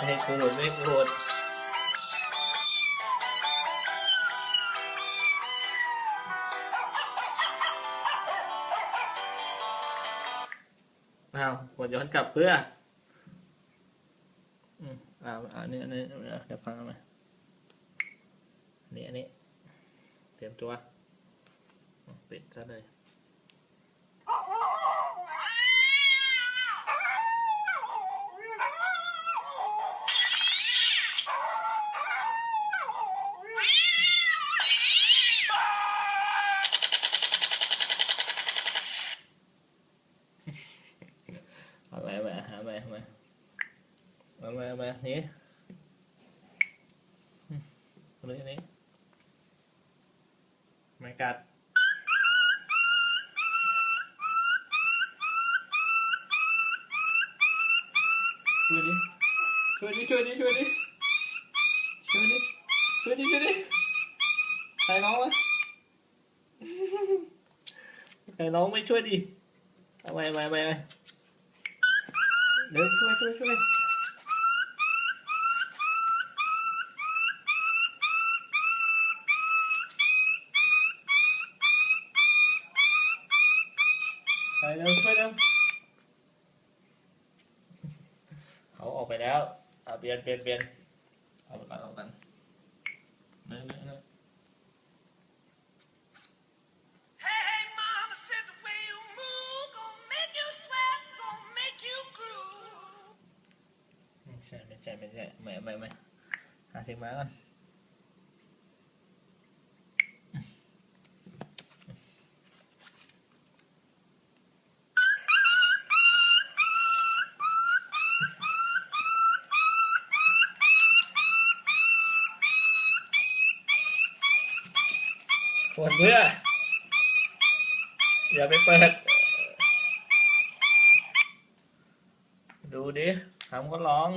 ไม่ให้ขูดไม่ให้ขูดอ้าวกดย้อนกลับเพื่ออืมอ่าอันนี้อันนี้เดี๋ยวฟังเอาไหมอันนี้อันนี้ เตรียมตัว ปิดซะเลย เอาไปเอาไปเอาไปเอาไปเอาไปเอานี่อืมเอาเลยนี่ไม่กัดช่วยดิช่วยดิช่วยดิช่วยดิช่วยดิช่วยดิช่วยดิใครร้องวะใครร้องไม่ช่วยดิเอาไปเอาไปเอาไปเอาไป เร็วช่วยช่วยช่วยไปเร็วช่วยเร็วเขาออกไปแล้วเอาเปลี่ยนเปลี่ยนเปลี่ยน ช่ไม่ใช่ไม่ไม่ไม่หาเสียงมาก่อนปวดเพื่ออย่าไปเปิด ดูดิทำก็ร้อง